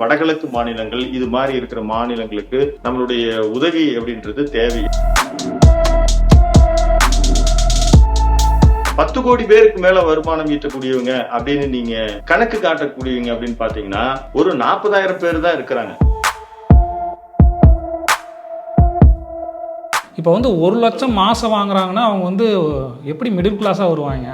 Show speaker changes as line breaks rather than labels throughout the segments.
வடகிழக்கு மாநிலங்கள் இது மாதிரி இருக்கிற மாநிலங்களுக்கு நம்மளுடைய உதவி அப்படின்றது தேவை. பத்து கோடி பேருக்கு மேல வருமானம் ஈட்டக்கூடியவங்க அப்படின்னு நீங்க கணக்கு காட்டக்கூடியவங்க அப்படின்னு பாத்தீங்கன்னா ஒரு நாற்பதாயிரம் பேர் தான் இருக்கிறாங்க.
இப்போ வந்து ஒரு லட்சம் மாதம் வாங்குறாங்கன்னா அவங்க வந்து எப்படி மிடில் கிளாஸாக வருவாங்க?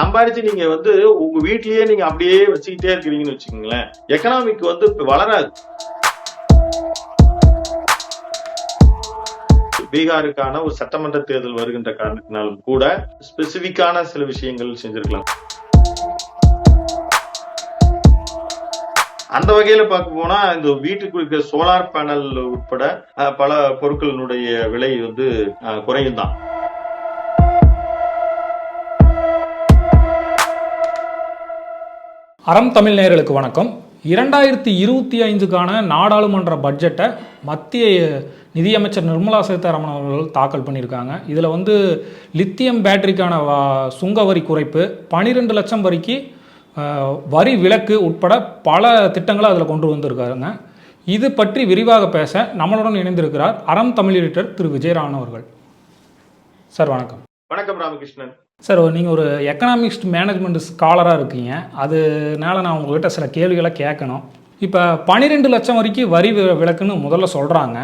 சம்பாரிச்சு நீங்க வந்து உங்க வீட்லயே நீங்க அப்படியே வச்சுக்கிட்டே இருக்கிறீங்கன்னு வச்சுக்கோங்களேன். எக்கனாமிக் வந்து இப்ப வளராது. பீகாருக்கான ஒரு சட்டமன்ற தேர்தல் வருகின்ற காரணத்தினாலும் கூட ஸ்பெசிபிக்கான சில விஷயங்கள் செஞ்சிருக்கலாம். அந்த வகையில பார்க்க போனா இந்த வீட்டுக்கு இருக்கிற சோலார் பேனல் உட்பட பல பொருட்களினுடைய விலை வந்து குறையும் தான்
அறம் தமிழ் நேயர்களுக்கு வணக்கம். இரண்டாயிரத்தி இருபத்தி ஐந்துக்கான நாடாளுமன்ற பட்ஜெட்டை மத்திய நிதியமைச்சர் நிர்மலா சீதாராமன் அவர்கள் தாக்கல் பண்ணியிருக்காங்க. இதில் வந்து லித்தியம் பேட்டரிக்கான வா- சுங்க வரி குறைப்பு பனிரெண்டு லட்சம் வரைக்கு வரி விலக்கு உட்பட பல திட்டங்களை அதில் கொண்டு வந்திருக்காருங்க. இது பற்றி விரிவாக பேச நம்மளுடன் இணைந்திருக்கிறார் அறம் தமிழ் எடிட்டர் திரு. விஜயராமன் அவர்கள். சார் வணக்கம்.
வணக்கம் ராமகிருஷ்ணன்.
சார் நீங்கள் ஒரு எக்கனாமிக்ஸ் மேனேஜ்மெண்ட் ஸ்காலராக இருக்கீங்க. அதனால நான் உங்கள்கிட்ட சில கேள்விகளை கேட்கணும். இப்போ பன்னிரெண்டு லட்சம் வரைக்கும் வரி வி- விலக்குன்னு முதல்ல சொல்கிறாங்க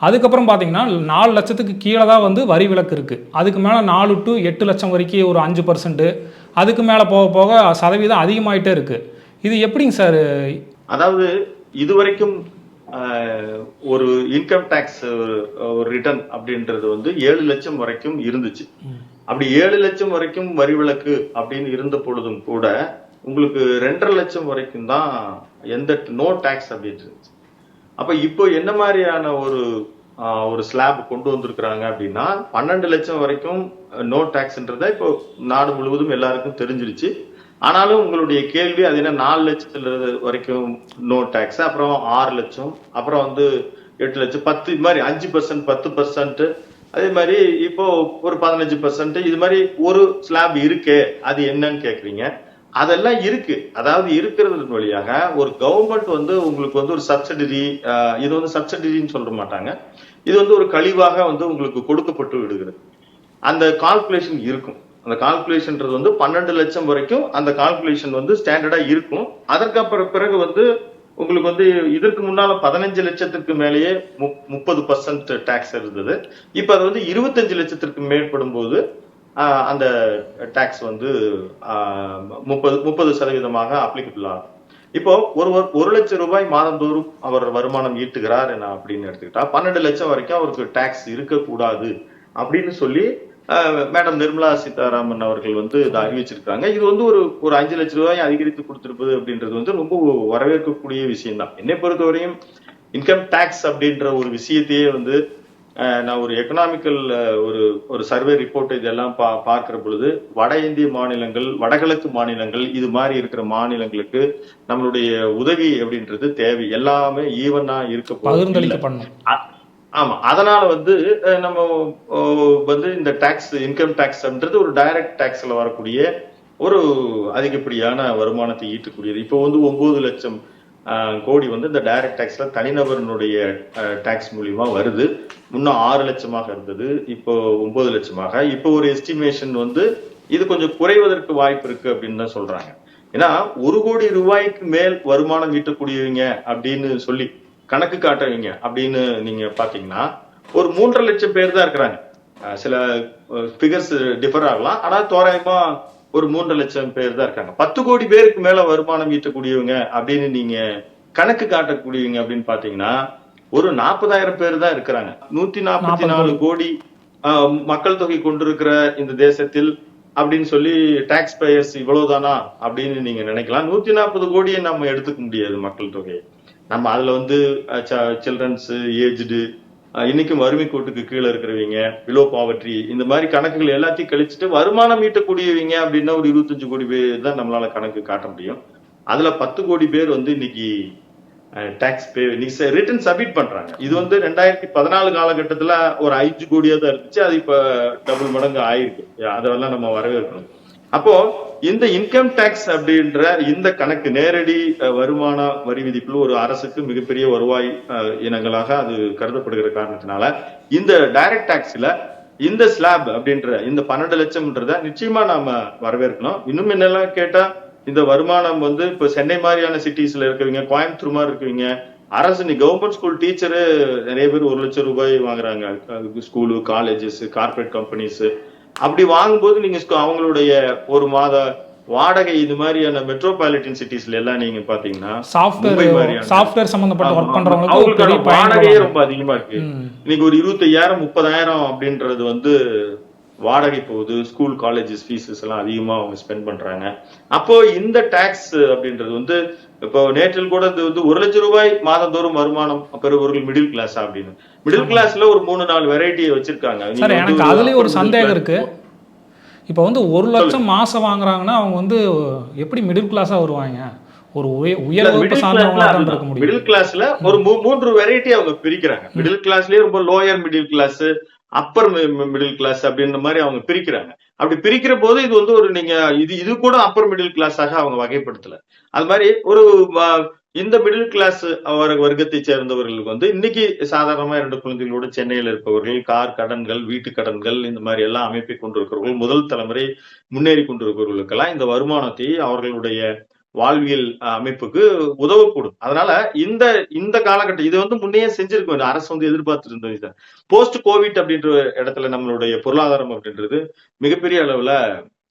அதுக்கப்புறம் பார்த்தீங்கன்னா நாலு லட்சத்துக்கு கீழே தான் வந்து வரி விலக்கு இருக்குது அதுக்கு மேலே நாலு டு எட்டு லட்சம் வரைக்கும் ஒரு அஞ்சு பர்சன்ட்டு அதுக்கு மேலே போக போக சதவீதம் அதிகமாயிட்டே இருக்குது இது எப்படிங்க சார்?
அதாவது இதுவரைக்கும் ஆஹ், ஒரு இன்கம் டேக்ஸ் ஒரு ரிட்டர்ன் அப்படின்றது வந்து ஏழு லட்சம் வரைக்கும் இருந்துச்சு. அப்படி ஏழு லட்சம் வரைக்கும் வரி விலக்கு அப்படின்னு இருந்த பொழுதும் கூட உங்களுக்கு ரெண்டரை லட்சம் வரைக்கும் தான் எந்த நோ டேக்ஸ் அப்படின்னு இருந்துச்சு. அப்ப இப்போ என்ன மாதிரியான ஒரு ஒரு ஸ்லாப் கொண்டு வந்திருக்கிறாங்க அப்படின்னா பன்னெண்டு லட்சம் வரைக்கும் நோ டேக்ஸ்ன்றத இப்போ நாடு முழுவதும் எல்லாருக்கும் தெரிஞ்சிருச்சு. ஆனாலும் உங்களுடைய கேள்வி அது என்ன நாலு லட்சத்துல வரைக்கும் நோ டேக்ஸ் அப்புறம் ஆறு லட்சம் அப்புறம் வந்து எட்டு லட்சம் பத்து இது மாதிரி அஞ்சு பர்சன்ட் பத்து பர்சன்ட் அதே மாதிரி இப்போ ஒரு பதினஞ்சு பர்சன்ட் இது மாதிரி ஒரு ஸ்லாப் இருக்கே அது என்னன்னு கேக்குறீங்க. அதெல்லாம் இருக்கு. அதாவது இருக்கிறது வழியாக ஒரு கவர்மெண்ட் வந்து உங்களுக்கு வந்து ஒரு சப்சிடரி இது வந்து சப்சிடரின்னு சொல்ல மாட்டாங்க. இது வந்து ஒரு கழிவாக வந்து உங்களுக்கு கொடுக்கப்பட்டு விடுகிறது. அந்த கால்குலேஷன் இருக்கும். அந்த கால்குலேஷன்ன்றது வந்து பன்னெண்டு லட்சம் வரைக்கும் அந்த கால்குலேஷன் வந்து ஸ்டாண்டர்டா இருக்கும். அதற்கப்புறம் பிறகு வந்து உங்களுக்கு வந்து இதற்கு முன்னால பதினஞ்சு லட்சத்துக்கு மேலேயே முப்பது பர்சன்ட் டாக்ஸ் இருந்தது. இப்ப அது வந்து இருபத்தஞ்சு லட்சத்திற்கு மேற்படும் போது அந்த டாக்ஸ் வந்து முப்பது முப்பது சதவீதமாக அப்ளிகபிள் ஆகும். இப்போ ஒருவர் ஒரு லட்சம் ரூபாய் மாதந்தோறும் அவர் வருமானம் ஈட்டுகிறார் என்ன அப்படின்னு எடுத்துக்கிட்டா பன்னெண்டு லட்சம் வரைக்கும் அவருக்கு டாக்ஸ் இருக்கக்கூடாது அப்படின்னு சொல்லி மேடம் நிர்மலா சீதாராமன் அவர்கள் வந்து இதை அறிவிச்சிருக்காங்க இது வந்து ஒரு ஒரு அஞ்சு லட்சம் ரூபாய் அதிகரித்து கொடுத்திருப்பது அப்படின்றது வந்து ரொம்ப வரவேற்கக்கூடிய விஷயம் தான் என்னை பொறுத்தவரையும் இன்கம் டாக்ஸ் அப்படின்ற ஒரு விஷயத்தையே வந்து நான் ஒரு எக்கனாமிக்கல் ஒரு ஒரு சர்வே ரிப்போர்ட் இதெல்லாம் பா பார்க்கிற பொழுது வட இந்திய மாநிலங்கள் வடகிழக்கு மாநிலங்கள் இது மாதிரி இருக்கிற மாநிலங்களுக்கு நம்மளுடைய உதவி அப்படின்றது தேவை. எல்லாமே ஈவனா இருக்க
ஆமாம்
அதனால் ஆமா அதனால வந்து நம்ம வந்து இந்த டாக்ஸ் இன்கம் டாக்ஸ்ன்றது ஒரு டைரக்ட் டாக்ஸ்ல வரக்கூடிய ஒரு அதிகப்படியான வருமானத்தை ஈட்டக்கூடியது. இப்போ வந்து ஒன்பது லட்சம் கோடி வந்து இந்த டைரக்ட் டேக்ஸில் தனிநபரினுடைய டேக்ஸ் மூலியமா வருது. முன்னும் ஆறு லட்சமாக இருந்தது இப்போ ஒன்பது லட்சமாக. இப்போ ஒரு எஸ்டிமேஷன் வந்து இது கொஞ்சம் குறைவதற்கு வாய்ப்பு இருக்கு அப்படின்னு தான் சொல்றாங்க. ஏன்னா ஒரு கோடி ரூபாய்க்கு மேல் வருமானம் ஈட்டக்கூடியவங்க அப்படின்னு சொல்லி கணக்கு காட்டுறவங்க அப்படின்னு நீங்க பாத்தீங்கன்னா ஒரு மூன்றரை லட்சம் பேர் தான் இருக்கிறாங்க. சில ஃபிகர்ஸ் டிஃபர் ஆகலாம். ஆனா தோராயமா ஒரு மூன்றரை லட்சம் பேர் தான் இருக்காங்க. பத்து கோடி பேருக்கு மேல வருமானம் ஈட்டக்கூடியவங்க அப்படின்னு நீங்க கணக்கு காட்டக்கூடியவங்க அப்படின்னு பாத்தீங்கன்னா ஒரு நாற்பதாயிரம் பேர் தான் இருக்கிறாங்க. நூத்தி நாற்பத்தி நாலு கோடி. ஆஹ், மக்கள் தொகை கொண்டிருக்கிற இந்த தேசத்தில் அப்படின்னு சொல்லி டாக்ஸ் பேயர்ஸ் இவ்வளவுதானா அப்படின்னு நீங்க நினைக்கலாம். நூத்தி நாற்பது கோடியை நம்ம எடுத்துக்க முடியாது மக்கள் தொகையை. நம்ம அதுல வந்து சில்ட்ரன்ஸ் ஏஜ்டு இன்னைக்கும் வறுமை கோட்டுக்கு கீழே இருக்கிறவங்க பிலோ பாவர்ட்டி இந்த மாதிரி கணக்குகள் எல்லாத்தையும் கழிச்சுட்டு வருமானம் ஈட்டக்கூடியவங்க அப்படின்னா ஒரு இருபத்தஞ்சு கோடி பேர் தான் நம்மளால கணக்கு காட்ட முடியும். அதுல பத்து கோடி பேர் வந்து இன்னைக்கு டாக்ஸ் பே ரிட்டர்ன் சப்மிட் பண்றாங்க. இது வந்து ரெண்டாயிரத்தி பதினாலு காலகட்டத்துல ஒரு அஞ்சு கோடியா தான் இருந்துச்சு. அது இப்ப டபுள் மடங்கு ஆயிருக்கு. அதெல்லாம் நம்ம வரவேற்கணும். அப்போ இந்த இன்கம் டேக்ஸ் அப்படின்ற இந்த கணக்கு நேரடி வருமான வரி விதிப்புல ஒரு அரசுக்கு மிகப்பெரிய வருவாய் இனங்களாக அது கருதப்படுகிற காரணத்தினால இந்த டைரக்ட் டாக்ஸ்ல இந்த ஸ்லாப் அப்படின்ற இந்த பன்னெண்டு லட்சம்ன்றத நிச்சயமா நாம வரவேற்கணும். இன்னும் என்னெல்லாம் கேட்டா இந்த வருமானம் வந்து இப்ப சென்னை மாதிரியான சிட்டிஸ்ல இருக்கிறவங்க கோயம்புத்தூர் மாதிரி இருக்கிறவங்க அரசு நீ கவர்மெண்ட் ஸ்கூல் டீச்சரு நிறைய பேர் ஒரு லட்சம் ரூபாய் வாங்குறாங்க. ஸ்கூலு காலேஜஸ் கார்ப்பரேட் கம்பெனிஸ் அப்படி வாங்கும்போது நீங்க அவங்களுடைய ஒரு மாத வாடகை இது மாதிரியான மெட்ரோபாலிட்டன் சிட்டிஸ்ல எல்லாம் நீங்க பாத்தீங்கன்னா
சாஃப்ட்வேர் சாஃப்ட்வேர் சம்பந்தப்பட்ட ஒர்க் பெரிய
அவங்களுக்கான வாடகையே ரொம்ப அதிகமா இருக்கு. இன்னைக்கு ஒரு இருபத்தையாயிரம் முப்பதாயிரம் அப்படின்றது வந்து வாடகை போகுது. ஸ்கூல் காலேஜஸ் ஃபீஸஸ் எல்லாம் அதிகமா அவங்க ஸ்பெண்ட் பண்றாங்க. அப்போ இந்த டாக்ஸ் அப்படின்றது வந்து இப்போ நேற்றில் கூட இது வந்து ஒரு லட்சம் ரூபாய் மாதந்தோறும் வருமானம் பெறுபவர்கள் மிடில் கிளாஸ் அப்படின்னு. மிடில் கிளாஸ்ல ஒரு மூணு நாலு வெரைட்டியை வச்சிருக்காங்க.
சார் எனக்கு அதுலயும் ஒரு சந்தேகம் இருக்கு. இப்போ வந்து ஒரு லட்சம் மாசம் வாங்குறாங்கன்னா அவங்க வந்து எப்படி மிடில் கிளாஸா வருவாங்க? ஒரு உய- உயர் வகுப்பு சார்ந்தவங்களா தான் இருக்க முடியும்.
மிடில் கிளாஸ்ல ஒரு மூன்று வெரைட்டி அவங்க பிரிக்கிறாங்க. மிடில் கிளாஸ்லயே ரொம்ப lower middle class upper middle class அப்படின்ற மாதிரி அவங்க பிரிக்கிறாங்க. அப்படி பிரிக்கிற போது இது வந்து ஒரு நீங்க இது இது கூட அப்பர் மிடில் கிளாஸாக அவங்க வகைப்படுத்தல. அது மாதிரி ஒரு இந்த மிடில் கிளாஸ் வர்க்கத்தை சேர்ந்தவர்களுக்கு வந்து இன்னைக்கு சாதாரணமா இரண்டு குழந்தைகளோடு சென்னையில் இருப்பவர்கள் கார் கடன்கள் வீட்டு கடன்கள் இந்த மாதிரி எல்லாம் அமைப்பை கொண்டிருக்கிறவர்கள் முதல் தலைமுறை முன்னேறி கொண்டிருக்கிறவர்களுக்கெல்லாம் இந்த வருமானத்தை அவர்களுடைய வாழ்வியல் அமைப்புக்கு உதவக்கூடும். அதனால இந்த இந்த காலகட்டம் இது வந்து முன்னையே செஞ்சிருக்க இந்த அரசு வந்து எதிர்பார்த்துட்டு இருந்தது போஸ்ட் கோவிட் அப்படின்ற இடத்துல நம்மளுடைய பொருளாதாரம் அப்படின்றது மிகப்பெரிய அளவுல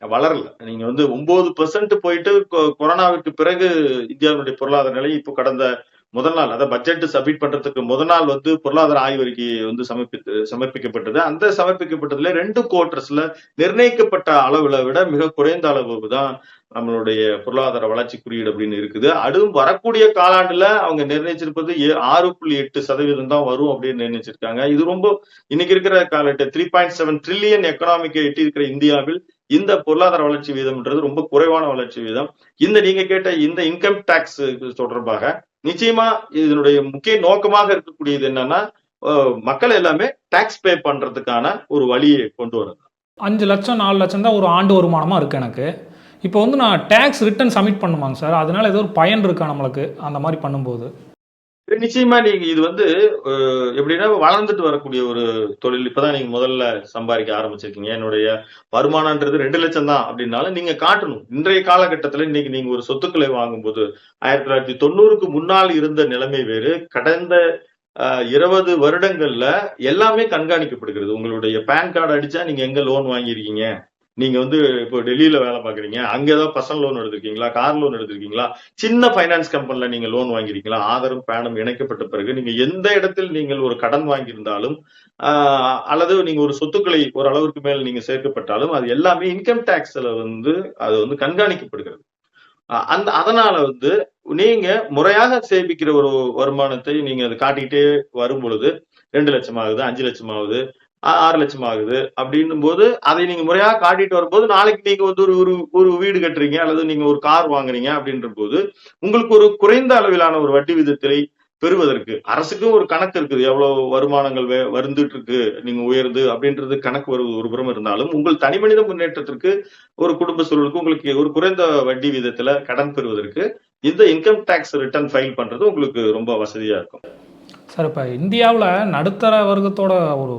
வளரல. நீங்க வந்து ஒன்பது பெர்சன்ட் போயிட்டு கொ- கொரோனாவிற்கு பிறகு இந்தியாவினுடைய பொருளாதார நிலை இப்போ கடந்த முதல் நாள் அதாவது பட்ஜெட் சப்மிட் பண்றதுக்கு முதல் நாள் வந்து பொருளாதார ஆய்வறிக்கை வந்து சமர்ப்பித்து சமர்ப்பிக்கப்பட்டது. அந்த சமர்ப்பிக்கப்பட்டதுல ரெண்டு குவார்டர்ஸ்ல நிர்ணயிக்கப்பட்ட அளவுல விட மிக குறைந்த அளவு தான் நம்மளுடைய பொருளாதார வளர்ச்சி குறியீடு அப்படின்னு இருக்குது. அதுவும் வரக்கூடிய காலாண்டுல அவங்க நிர்ணயிச்சிருப்பது ஏ- ஆறு புள்ளி எட்டு சதவீதம் தான் வரும் அப்படின்னு நிர்ணயிச்சிருக்காங்க. இது ரொம்ப இன்னைக்கு இருக்கிற காலகட்டம் த்ரீ பாயிண்ட் செவன் ட்ரில்லியன் எக்கனாமிக்கை எட்டி இருக்கிற இந்தியாவில் இந்த பொருளாதார வளர்ச்சி வீதம்ன்றது ரொம்ப குறைவான வளர்ச்சி வீதம். இந்த நீங்க கேட்ட இந்த இன்கம் டாக்ஸ் தொடர்பாக நிச்சயமா இதனுடைய முக்கிய நோக்கமாக இருக்கக்கூடியது என்னன்னா மக்கள் எல்லாமே டாக்ஸ் பே பண்றதுக்கான ஒரு வழியை கொண்டு வரும்
அஞ்சு லட்சம் நாலு லட்சம் தான் ஒரு ஆண்டு வருமானமா இருக்கு எனக்கு. இப்போ வந்து நான் டேக்ஸ் ரிட்டர்ன் சப்மிட் பண்ணுமாங்க சார். அதனால ஏதோ ஒரு பயன் இருக்கா நம்மளுக்கு அந்த மாதிரி பண்ணும்போது?
நிச்சயமா நீங்க இது வந்து எப்படின்னா வளர்ந்துட்டு வரக்கூடிய ஒரு தொழில். இப்பதான் நீங்க முதல்ல சம்பாதிக்க ஆரம்பிச்சிருக்கீங்க. என்னுடைய வருமானம்ன்றது ரெண்டு லட்சம் தான் அப்படின்னாலும் நீங்க காட்டணும். இன்றைய காலகட்டத்துல இன்னைக்கு நீங்க ஒரு சொத்துக்களை வாங்கும்போது ஆயிரத்தி தொள்ளாயிரத்தி தொண்ணூறுக்கு முன்னால் இருந்த நிலைமை வேறு. கடந்த இருபது வருடங்கள்ல எல்லாமே கண்காணிக்கப்படுகிறது. உங்களுடைய பேன் கார்டு அடிச்சா நீங்க எங்க லோன் வாங்கியிருக்கீங்க? நீங்க வந்து இப்போ டெல்லியில வேலை பாக்குறீங்க அங்க ஏதாவது பர்சனல் லோன் எடுத்திருக்கீங்களா? கார் லோன் எடுத்திருக்கீங்களா? சின்ன ஃபைனான்ஸ் கம்பெனில நீங்க லோன் வாங்கிருக்கீங்களா? ஆதாரம் பேனும் இணைக்கப்பட்ட பிறகு நீங்க எந்த இடத்தில் நீங்கள் ஒரு கடன் வாங்கியிருந்தாலும் ஆஹ், அல்லது நீங்க ஒரு சொத்துக்களை ஒரு அளவிற்கு மேல் நீங்க சேர்க்கப்பட்டாலும் அது எல்லாமே இன்கம் டேக்ஸ்ல வந்து அது வந்து கண்காணிக்கப்படுகிறது. அஹ் அந்த அதனால வந்து நீங்க முறையாக சேமிக்கிற ஒரு வருமானத்தை நீங்க அதை காட்டிக்கிட்டே வரும் பொழுது ரெண்டு லட்சம் ஆகுது அஞ்சு லட்சம் ஆகுது ஆறு லட்சம் ஆகுது அப்படின்னும் போது அதை நீங்க முறையா காட்டிட்டு வரும்போது நாளைக்கு நீங்க வந்து ஒரு ஒரு ஒரு வீடு கட்டுறீங்க அல்லது நீங்க ஒரு கார் வாங்குறீங்க அப்படின்ற போது உங்களுக்கு ஒரு குறைந்த அளவிலான ஒரு வட்டி விதத்தை பெறுவதற்கு அரசுக்கும் ஒரு கணக்கு இருக்குது. எவ்வளவு வருமானங்கள் வே- இருக்கு நீங்க உயருது அப்படின்றது கணக்கு வருவது ஒரு புறம் இருந்தாலும் உங்கள் தனி மனித முன்னேற்றத்திற்கு ஒரு குடும்ப சூழலுக்கு உங்களுக்கு ஒரு குறைந்த வட்டி விதத்துல கடன் பெறுவதற்கு இந்த இன்கம் டேக்ஸ் ரிட்டர்ன் ஃபைல் பண்றது உங்களுக்கு ரொம்ப வசதியா இருக்கும்.
சார் இப்போ இந்தியாவில் நடுத்தர வர்க்கத்தோட ஒரு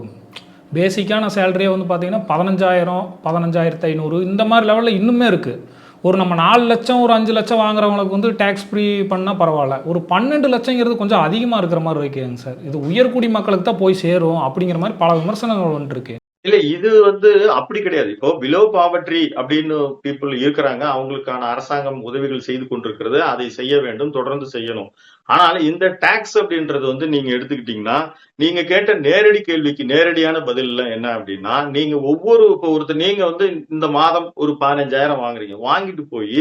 பேசிக்கான சேலரியே வந்து பார்த்தீங்கன்னா பதினஞ்சாயிரம் பதினஞ்சாயிரத்து ஐநூறு இந்த மாதிரி லெவலில் இன்னுமே இருக்குது ஒரு நம்ம நாலு லட்சம் ஒரு அஞ்சு லட்சம் வாங்குறவங்களுக்கு வந்து டேக்ஸ் ஃப்ரீ பண்ணால் பரவாயில்ல. ஒரு பன்னெண்டு லட்சங்கிறது கொஞ்சம் அதிகமாக இருக்கிற மாதிரி இருக்குங்க சார். இது உயர்குடி மக்களுக்கு தான் போய் சேரும் அப்படிங்கிற மாதிரி பல விமர்சனங்கள் வந்துட்டு
இல்ல இது வந்து அப்படி கிடையாது. இப்போ பிலோ பாவட்ரி அப்படின்னு பீப்புள் இருக்கிறாங்க. அவங்களுக்கான அரசாங்கம் உதவிகள் செய்து கொண்டிருக்கிறது. அதை செய்ய வேண்டும் தொடர்ந்து செய்யணும். ஆனால் இந்த டாக்ஸ் அப்படின்றது வந்து நீங்க எடுத்துக்கிட்டீங்கன்னா நீங்க கேட்ட நேரடி கேள்விக்கு நேரடியான பதில் என்ன அப்படின்னா நீங்க ஒவ்வொரு இப்போ ஒருத்தர் நீங்க வந்து இந்த மாதம் ஒரு பதினஞ்சாயிரம் வாங்குறீங்க. வாங்கிட்டு போய்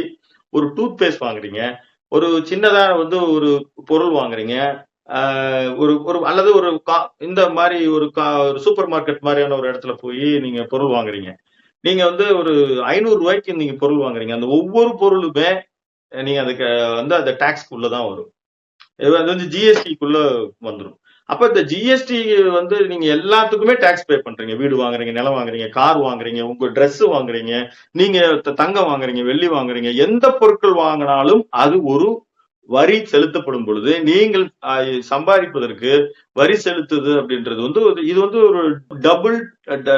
ஒரு டூத் பேஸ்ட் வாங்குறீங்க. ஒரு சின்னதா வந்து ஒரு பொருள் வாங்குறீங்க. ஒரு ஒரு அல்லது ஒரு கா- இந்த மாதிரி ஒரு கா- ஒரு சூப்பர் மார்க்கெட் மாதிரியான ஒரு இடத்துல போய் நீங்க பொருள் வாங்குறீங்க. நீங்க வந்து ஒரு ஐநூறு ரூபாய்க்கு நீங்க பொருள் வாங்குறீங்க. அந்த ஒவ்வொரு பொருளுமே நீங்க அதுக்கு வந்து அந்த டாக்ஸ்க்குள்ள தான் வரும். இது வந்து ஜிஎஸ்டிக்குள்ள வந்துடும் அப்ப இந்த ஜிஎஸ்டி வந்து நீங்க எல்லாத்துக்குமே டாக்ஸ் பே பண்றீங்க. வீடு வாங்குறீங்க நிலம் வாங்குறீங்க கார் வாங்குறீங்க உங்க ட்ரெஸ் வாங்குறீங்க நீங்க த- தங்கம் வாங்குறீங்க வெள்ளி வாங்குறீங்க எந்த பொருட்கள் வாங்கினாலும் அது ஒரு வரி செலுத்தப்படும் பொழுது நீங்கள் சம்பாதிப்பதற்கு வரி செலுத்துது அப்படின்றது வந்து ஒரு- இது வந்து ஒரு டபுள்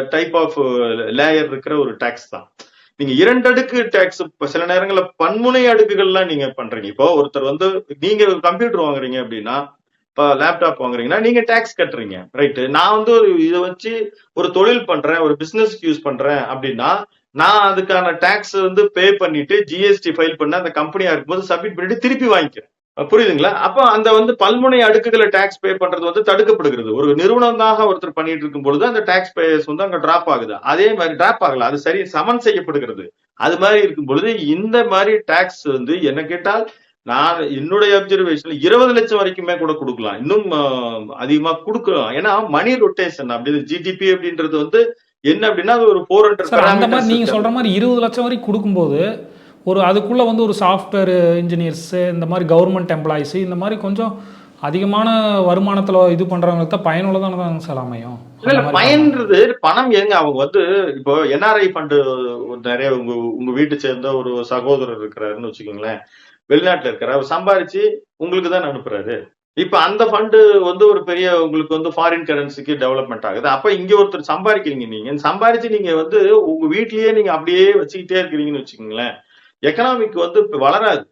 டைப் ஆஃப் லேயர் இருக்கிற ஒரு டாக்ஸ் தான். நீங்க இரண்டு அடுக்கு டேக்ஸ் சில நேரங்கள்ல பன்முனை அடுக்குகள்லாம் நீங்க பண்றீங்க. இப்போ ஒருத்தர் வந்து நீங்க கம்ப்யூட்டர் வாங்குறீங்க அப்படின்னா இப்போ லேப்டாப் வாங்குறீங்கன்னா நீங்க டேக்ஸ் கட்டுறீங்க ரைட்டு நான் வந்து ஒரு இதை வச்சு ஒரு தொழில் பண்றேன் ஒரு பிசினஸ்க்கு யூஸ் பண்றேன் அப்படின்னா நான் அதுக்கான டாக்ஸ் வந்து பே பண்ணிட்டு ஜிஎஸ்டி ஃபைல் பண்ண அந்த கம்பெனியா இருக்கும்போது சப்மிட் பண்ணிட்டு திருப்பி வாங்கிக்கிறேன். புரியுதுங்களா? அப்போ அந்த வந்து பல்முனை அடுக்குகளை டாக்ஸ் பே பண்றது வந்து தடுக்கப்படுகிறது. ஒரு நிறுவனமாக ஒருத்தர் பண்ணிட்டு இருக்கும் பொழுது அந்த டாக்ஸ் பேயர்ஸ் வந்து அங்க டிராப் ஆகுது. அதே மாதிரி டிராப் ஆகல. அது சரி சமன் செய்யப்படுகிறது. அது மாதிரி இருக்கும் பொழுது இந்த மாதிரி டாக்ஸ் வந்து என்ன கேட்டால் நான் என்னுடைய அப்சர்வேஷன்ல இருபது லட்சம் வரைக்குமே கூட கொடுக்கலாம். இன்னும் அதிகமா கொடுக்கலாம். ஏன்னா மணி ரொட்டேஷன் அப்படி ஜிடிபி அப்படின்றது வந்து என்ன அப்படின்னா அது ஒரு ஃபோர்
சார் அந்த மாதிரி நீங்க
ஹண்ட்ரட்
சொல்ற மாதிரி இருபது லட்சம் வரைக்கும் கொடுக்கும்போது ஒரு அதுக்குள்ள வந்து ஒரு சாஃப்ட்வேர் இன்ஜினியர்ஸ் இந்த மாதிரி கவர்மெண்ட் எம்ப்ளாயிஸ் இந்த மாதிரி கொஞ்சம் அதிகமான வருமானத்துல இது பண்றவங்களுக்கு தான் பயனுள்ளதானதாங்க சார் அமையும்.
இல்ல பயன்றது பணம் ஏங்க அவங்க வந்து இப்போ என்ஆர்ஐ ஃபண்டு நிறைய உங்க உங்க வீட்டை சேர்ந்த ஒரு சகோதரர் இருக்கிறாருன்னு வச்சுக்கோங்களேன். வெளிநாட்டுல இருக்கிறார். அவர் சம்பாரிச்சு உங்களுக்கு தான் அனுப்புறாரு. இப்ப அந்த ஃபண்டு வந்து ஒரு பெரிய உங்களுக்கு வந்து ஃபாரின் கரன்சிக்கு டெவலப்மெண்ட் ஆகுது. அப்ப இங்க ஒருத்தர் சம்பாதிக்கிறீங்க நீங்க. சம்பாரிச்சு நீங்க வந்து உங்க வீட்லயே நீங்க அப்படியே வச்சுக்கிட்டே இருக்கிறீங்கன்னு வச்சுக்கீங்களேன் எக்கனாமிக் வந்து இப்ப வளராது.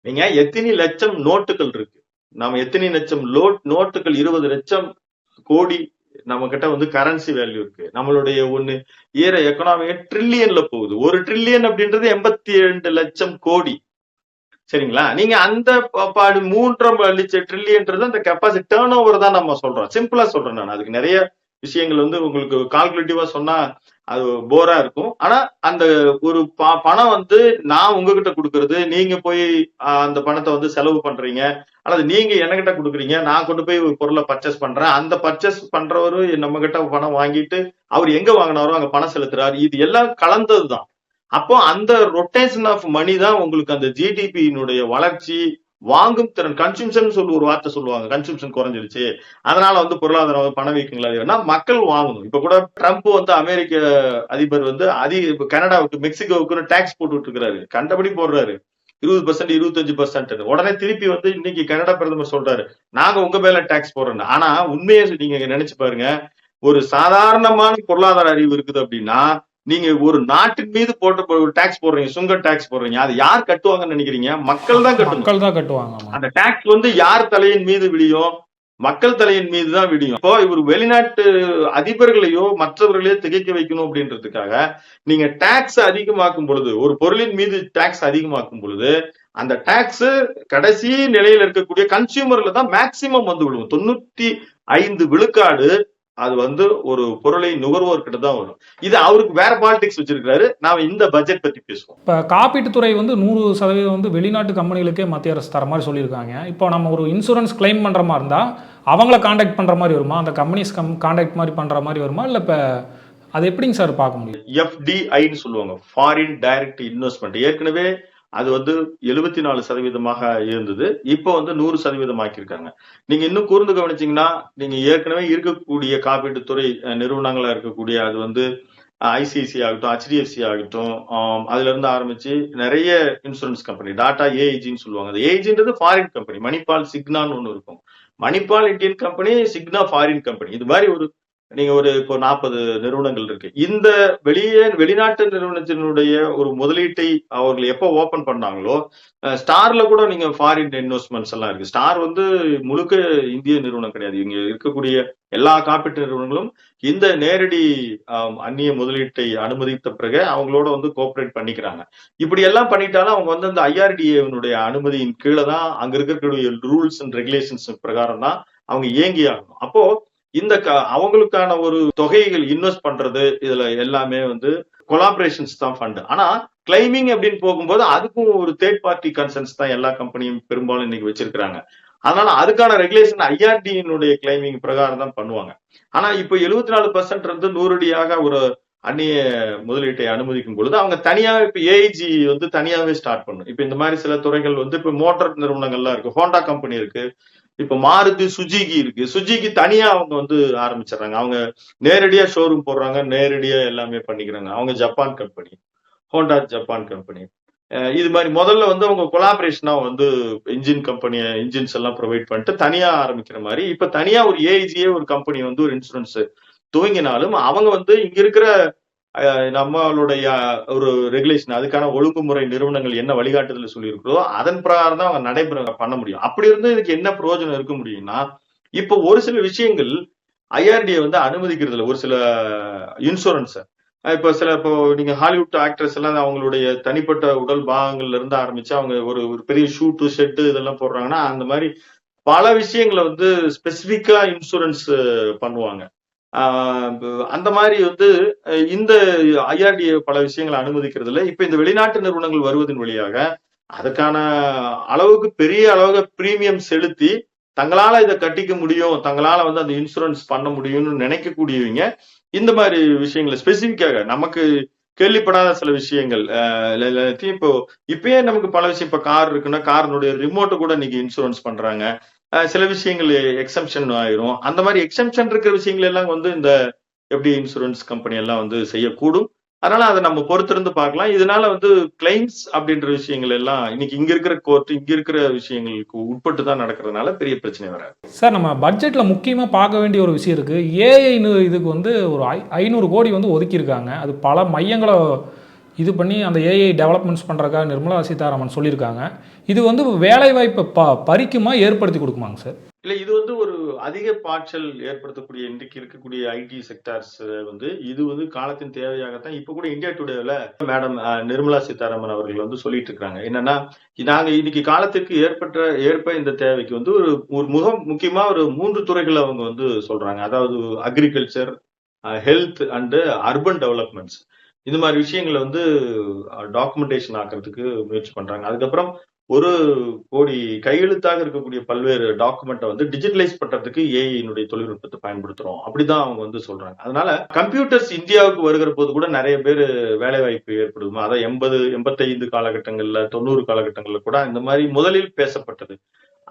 நீங்க எத்தனை லட்சம் நோட்டுகள் இருக்கு. நம்ம எத்தனை லட்சம் லோட் நோட்டுகள் இருபது லட்சம் கோடி நம்ம கிட்ட வந்து கரன்சி வேல்யூ இருக்கு. நம்மளுடைய ஒண்ணு ஈர எக்கனாமி ட்ரில்லியன்ல போகுது. ஒரு ட்ரில்லியன் அப்படின்றது எண்பத்தி ரெண்டு லட்சம் கோடி. சரிங்களா? நீங்க அந்த ப- பாடு மூன்றரை லட்சம் ட்ரில்லியன்றது அந்த கெப்பாசிட்டி டேர்ன் ஓவர் தான் நம்ம சொல்றோம். சிம்பிளா சொல்றேன் நான். அதுக்கு நிறைய விஷயங்கள் வந்து உங்களுக்கு கால்குலேட்டிவா சொன்னா அது போரா இருக்கும். ஆனா அந்த ஒரு ப- பணம் வந்து நான் உங்ககிட்ட கொடுக்கறது நீங்க போய் அந்த பணத்தை வந்து செலவு பண்றீங்க அல்லது நீங்க என்கிட்ட கொடுக்குறீங்க நான் கொண்டு போய் ஒரு பொருளை பர்ச்சேஸ் பண்றேன் அந்த பர்ச்சேஸ் பண்றவரு நம்ம கிட்ட பணம் வாங்கிட்டு அவர் எங்க வாங்கினாரோ அங்க பணம் செலுத்துறாரு. இது எல்லாம் கலந்ததுதான். அப்போ அந்த ரொட்டேஷன் ஆஃப் மணி தான் உங்களுக்கு அந்த ஜிடிபியினுடைய வளர்ச்சி வாங்கும் திறன் கன்சூம்ஷன் சொல்லி ஒரு வார்த்தை சொல்லுவாங்க. கன்சூம்ஷன் குறைஞ்சிருச்சு. அதனால வந்து பொருளாதாரம் வந்து பணவீக்கங்கள் மக்கள் வாங்கணும். இப்ப கூட ட்ரம்ப் வந்து அமெரிக்க அதிபர் வந்து அதிக இப்ப கனடாவுக்கு மெக்சிகோவுக்கு டாக்ஸ் போட்டுட்டு இருக்கிறாரு கண்டபடி போடுறாரு. இருபது பர்சன்ட் இருபத்தஞ்சு பர்சன்ட் உடனே திருப்பி வந்து இன்னைக்கு கனடா பிரதமர் சொல்றாரு. நாங்க உங்க மேல டாக்ஸ் போடுறோம் ஆனா உண்மையை நீங்க நினைச்சு பாருங்க. ஒரு சாதாரணமான பொருளாதார அறிவு இருக்குது அப்படின்னா நீங்க ஒரு நாட்டின் மீது போட்டு டாக்ஸ் போடுறீங்க சுங்க டாக்ஸ் போடுறீங்க அது யார் கட்டுவாங்கன்னு நினைக்கிறீங்க? மக்கள் தான் கட்டணும்.
மக்கள் தான் கட்டுவாங்க.
அந்த டாக்ஸ் வந்து யார் தலையின் மீது விடியும் மக்கள் தலையின் மீது தான் விடியும் இப்போ இவர் வெளிநாட்டு அதிபர்களையோ மற்றவர்களையோ திகைக்க வைக்கணும் அப்படின்றதுக்காக நீங்க டாக்ஸ் அதிகமாக்கும் பொழுது ஒரு பொருளின் மீது டாக்ஸ் அதிகமாக்கும் பொழுது அந்த டாக்ஸ் கடைசி நிலையில இருக்கக்கூடிய கன்சியூமர்ல தான் மேக்சிமம் வந்து விழுவும். தொண்ணூத்தி ஐந்து விழுக்காடு அது வந்து ஒரு பொருளை நுகர்வோர்கிட்ட தான் வரும். இது அவருக்கு வேற பாலிடிக்ஸ் வச்சிருக்காரு நாம இந்த பட்ஜெட் பத்தி பேசுவோம்.
இப்போ காப்பீட்டுத்துறை வந்து நூறு சதவீதம் வந்து வெளிநாட்டு கம்பெனிகளுக்கே மத்திய அரசு தர மாதிரி சொல்லியிருக்காங்க. இப்போ நம்ம ஒரு இன்சூரன்ஸ் கிளைம் பண்ணுற மாதிரி இருந்தால் அவங்கள காண்டாக்ட் பண்ணுற மாதிரி வருமா? அந்த கம்பெனிஸ் கம் காண்டாக்ட் மாதிரி பண்ணுற மாதிரி வருமா? இல்லை இப்போ அது எப்படிங்க சார் பார்க்க முடியும்?
எஃப்டிஐன்னு சொல்லுவாங்க. ஃபாரின் டைரக்ட் இன்வெஸ்ட்மெண்ட் ஏற்கனவே அது வந்து எழுபத்தி நாலு சதவீதமாக இருந்தது. இப்போ வந்து நூறு சதவீதம் ஆக்கியிருக்காங்க நீங்க இன்னும் கூர்ந்து கவனிச்சீங்கன்னா நீங்க ஏற்கனவே இருக்கக்கூடிய காப்பீட்டுத்துறை துறை நிறுவனங்களா இருக்கக்கூடிய அது வந்து ஐசிஐசி ஆகட்டும் ஹெச்டிஎஃப்சி ஆகட்டும் அதுல இருந்து ஆரம்பிச்சு நிறைய இன்சூரன்ஸ் கம்பெனி டாடா ஏஐஜின்னு சொல்லுவாங்க. அது ஏஐஜின்றது ஃபாரின் கம்பெனி மணிபால் சிக்னான்னு ஒன்று இருக்கும். Manipal Indian company Cigna foreign company இது மாதிரி ஒரு நீங்க ஒரு இப்போ நாற்பது நிறுவனங்கள் இருக்கு. இந்த வெளியே வெளிநாட்டு நிறுவனத்தினுடைய ஒரு முதலீட்டை அவர்கள் எப்போ ஓபன் பண்ணாங்களோ ஸ்டார்ல கூட நீங்க ஃபாரின் இன்வெஸ்ட்மெண்ட்ஸ் எல்லாம் இருக்கு. ஸ்டார் வந்து முழுக்க இந்திய நிறுவனம் கிடையாது. இங்க இருக்கக்கூடிய எல்லா காப்பீட்டு நிறுவனங்களும் இந்த நேரடி அந்நிய முதலீட்டை அனுமதித்த பிறகு அவங்களோட வந்து கோஆபரேட் பண்ணிக்கிறாங்க. இப்படி எல்லாம் பண்ணிட்டாலும் அவங்க வந்து அந்த ஐஆர்டிஏனுடைய அனுமதியின் கீழே தான் அங்க இருக்கக்கூடிய ரூல்ஸ் அண்ட் ரெகுலேஷன்ஸ் பிரகாரம் தான் அவங்க இயங்கி ஆகணும். அப்போ இந்த க- அவங்களுக்கான ஒரு தொகைகள் இன்வெஸ்ட் பண்றது இதுல எல்லாமே வந்து கொலாபரேஷன்ஸ் தான் ஃபண்ட் ஆனா கிளைமிங் அப்படின்னு போகும்போது அதுக்கும் ஒரு தேர்ட் பார்ட்டி கன்சர்ன்ஸ் தான் எல்லா கம்பெனியும் பெரும்பாலும் இன்னைக்கு வச்சிருக்கிறாங்க. அதனால அதுக்கான ரெகுலேஷன் ஐஆர்டியினுடைய கிளைமிங் பிரகாரம் தான் பண்ணுவாங்க. ஆனா இப்போ எழுபத்தி நாலு பர்சன்ட் இருந்து நூறடியாக ஒரு அந்நிய முதலீட்டை அனுமதிக்கும் பொழுது அவங்க தனியா இப்ப ஏஐஜி வந்து தனியாவே ஸ்டார்ட் பண்ணும். இப்ப இந்த மாதிரி சில துறைகள் வந்து இப்ப மோட்டார் நிறுவனங்கள்லாம் இருக்கு. ஹோண்டா கம்பெனி இருக்கு. இப்ப மாருதி சுஜிகி இருக்கு. சுஜிகி தனியா அவங்க வந்து ஆரம்பிச்சிடுறாங்க. அவங்க நேரடியா ஷோரூம் போடுறாங்க நேரடியா எல்லாமே பண்ணிக்கிறாங்க. அவங்க Japan company Honda Japan company இது மாதிரி முதல்ல வந்து அவங்க கொலாபரேஷனா வந்து இன்ஜின் கம்பெனியை இன்ஜின்ஸ் எல்லாம் ப்ரொவைட் பண்ணிட்டு தனியா ஆரம்பிக்கிற மாதிரி இப்ப தனியா ஒரு ஏஐஜியே ஒரு கம்பெனி வந்து ஒரு இன்சூரன்ஸ் துவங்கினாலும் அவங்க வந்து இங்க இருக்கிற நம்மளுடைய ஒரு ரெகுலேஷன் அதுக்கான ஒழுங்குமுறை நிறுவனங்கள் என்ன வழிகாட்டுதல் சொல்லியிருக்கிறதோ அதன் பிரகாரம் தான் அவங்க நடைபெற பண்ண முடியும். அப்படி இருந்து இதுக்கு என்ன பிரயோஜனம் இருக்க முடியும்னா இப்போ ஒரு சில விஷயங்கள் ஐஆர்டிஏ வந்து அனுமதிக்கிறது ஒரு சில இன்சூரன்ஸை இப்போ சில இப்போ நீங்க ஹாலிவுட் ஆக்ட்ரஸ் எல்லாம் அவங்களுடைய தனிப்பட்ட உடல் பாகங்கள்ல இருந்து ஆரம்பிச்சு அவங்க ஒரு ஒரு பெரிய ஷூட்டு ஷெட்டு இதெல்லாம் போடுறாங்கன்னா அந்த மாதிரி பல விஷயங்களை வந்து ஸ்பெசிஃபிக்கா இன்சூரன்ஸ் பண்ணுவாங்க. அந்த மாதிரி வந்து இந்த ஐஆர்டிஏ பல விஷயங்களை அனுமதிக்கிறது இல்லை. இப்ப இந்த வெளிநாட்டு நிறுவனங்கள் வருவதன் வழியாக அதுக்கான அளவுக்கு பெரிய அளவுக்கு பிரீமியம் செலுத்தி தங்களால இதை கட்டிக்க முடியும் தங்களால வந்து அந்த இன்சூரன்ஸ் பண்ண முடியும்னு நினைக்கக்கூடியவங்க இந்த மாதிரி விஷயங்களை ஸ்பெசிஃபிக்காக நமக்கு கேள்விப்படாத சில விஷயங்கள் எல்லாத்தையும் இப்போ இப்பயே நமக்கு பல விஷயம் இப்போ கார் இருக்குன்னா காரினுடைய ரிமோட்டை கூட இன்னைக்கு இன்சூரன்ஸ் பண்றாங்க. சில விஷயங்கள் எக்ஸம்ஷன் ஆயிரும். அந்த மாதிரி எக்ஸம்ஷன் இருக்கிற விஷயங்கள் எல்லாம் வந்து இந்த எப்படி இன்சூரன்ஸ் கம்பெனி எல்லாம் வந்து செய்யக்கூடும். அதனால அதை நம்ம பொறுத்திருந்து பார்க்கலாம். இதனால வந்து கிளைம்ஸ் அப்படின்ற விஷயங்கள் எல்லாம் இன்னைக்கு இங்க இருக்கிற கோர்ட் இங்க இருக்கிற விஷயங்களுக்கு உட்பட்டு தான் நடக்கிறதுனால பெரிய பிரச்சனை வராது.
சார் நம்ம பட்ஜெட்டில் முக்கியமாக பார்க்க வேண்டிய ஒரு விஷயம் இருக்குது ஏஐன்னு இதுக்கு வந்து ஒரு ஐ ஐநூறு கோடி வந்து ஒதுக்கியிருக்காங்க. அது பல மையங்களை இது பண்ணி அந்த ஏஐ டெவலப்மெண்ட்ஸ் பண்ணுறக்கா நிர்மலா சீதாராமன் சொல்லியிருக்காங்க. இது வந்து வேலைவாய்ப்பை ப பறிக்குமா ஏற்படுத்தி கொடுக்குமாங்க சார்?
இல்லை இது வந்து ஒரு அதிக பாய்ச்சல் ஏற்படுத்தக்கூடிய இன்றைக்கு இருக்கக்கூடிய ஐடி செக்டார்ஸ் வந்து இது வந்து காலத்தின் தேவையாகத்தான் இப்போ கூட இந்தியா டுடேல மேடம் நிர்மலா சீதாராமன் அவர்கள் வந்து சொல்லிட்டு இருக்காங்க. என்னன்னா நாங்கள் இன்னைக்கு காலத்திற்கு ஏற்பட்ட ஏற்ப இந்த தேவைக்கு வந்து ஒரு ஒரு முக முக்கியமாக ஒரு மூன்று துறைகளை அவங்க வந்து சொல்றாங்க. அதாவது agriculture health and urban developments இந்த மாதிரி விஷயங்களை வந்து டாக்குமெண்டேஷன் ஆக்குறதுக்கு முயற்சி பண்றாங்க. அதுக்கப்புறம் ஒரு கோடி கையெழுத்தாக இருக்கக்கூடிய பல்வேறு டாக்குமெண்ட்டை வந்து டிஜிட்டலைஸ் பண்றதுக்கு ஏஐனுடைய தொழில்நுட்பத்தை பயன்படுத்துறோம். அப்படிதான் அவங்க வந்து சொல்றாங்க. அதனால கம்ப்யூட்டர்ஸ் இந்தியாவுக்கு வருகிற போது கூட நிறைய பேர் வேலை வாய்ப்பு ஏற்படுமா அதான் எண்பது எண்பத்தைந்து காலகட்டங்கள்ல தொண்ணூறு காலகட்டங்கள்ல கூட இந்த மாதிரி முதலில் பேசப்பட்டது.